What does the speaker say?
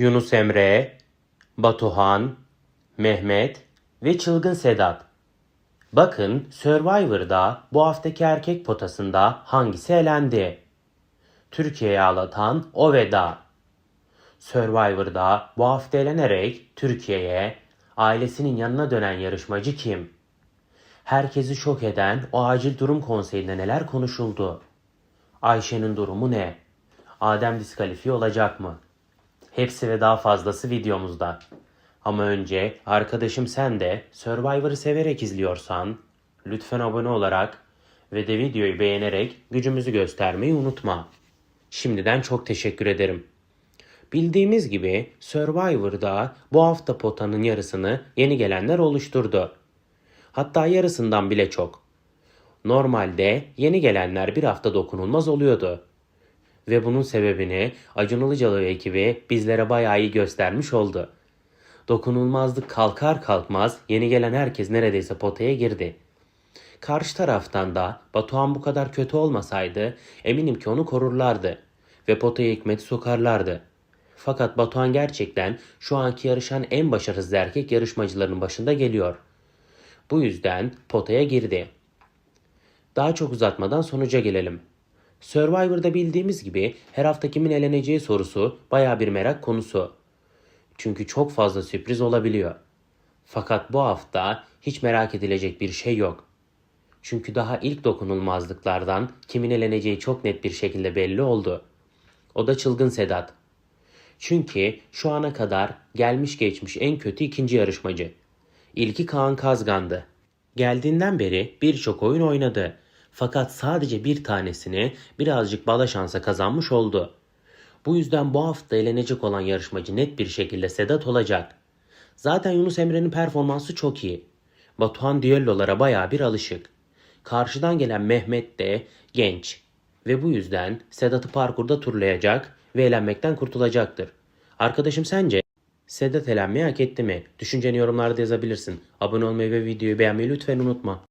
Yunus Emre, Batuhan, Mehmet ve Çılgın Sedat. Bakın Survivor'da bu haftaki erkek potasında hangisi elendi? Türkiye'yi ağlatan o veda. Survivor'da bu hafta elenerek Türkiye'ye ailesinin yanına dönen yarışmacı kim? Herkesi şok eden o acil durum konseyinde neler konuşuldu? Ayşe'nin durumu ne? Adem diskalifiye olacak mı? Hepsi ve daha fazlası videomuzda. Ama önce arkadaşım sen de Survivor'ı severek izliyorsan lütfen abone olarak ve de videoyu beğenerek gücümüzü göstermeyi unutma. Şimdiden çok teşekkür ederim. Bildiğimiz gibi Survivor'da bu hafta potanın yarısını yeni gelenler oluşturdu. Hatta yarısından bile çok. Normalde yeni gelenler bir hafta dokunulmaz oluyordu. Ve bunun sebebini Acun Ilıcalı ekibi bizlere bayağı iyi göstermiş oldu. Dokunulmazlık kalkar kalkmaz yeni gelen herkes neredeyse potaya girdi. Karşı taraftan da Batuhan bu kadar kötü olmasaydı eminim ki onu korurlardı ve potaya hikmeti sokarlardı. Fakat Batuhan gerçekten şu anki yarışan en başarısız erkek yarışmacıların başında geliyor. Bu yüzden potaya girdi. Daha çok uzatmadan sonuca gelelim. Survivor'da bildiğimiz gibi her hafta kimin eleneceği sorusu baya bir merak konusu. Çünkü çok fazla sürpriz olabiliyor. Fakat bu hafta hiç merak edilecek bir şey yok. Çünkü daha ilk dokunulmazlıklardan kimin eleneceği çok net bir şekilde belli oldu. O da çılgın Sedat. Çünkü şu ana kadar gelmiş geçmiş en kötü ikinci yarışmacı. İlki Kaan Kazgan'dı. Geldiğinden beri birçok oyun oynadı. Fakat sadece bir tanesini birazcık bala şansa kazanmış oldu. Bu yüzden bu hafta elenecek olan yarışmacı net bir şekilde Sedat olacak. Zaten Yunus Emre'nin performansı çok iyi. Batuhan düellolara bayağı bir alışık. Karşıdan gelen Mehmet de genç ve bu yüzden Sedat'ı parkurda turlayacak ve elenmekten kurtulacaktır. Arkadaşım sence Sedat elenmeyi hak etti mi? Düşünceni yorumlarda yazabilirsin. Abone olmayı ve videoyu beğenmeyi lütfen unutma.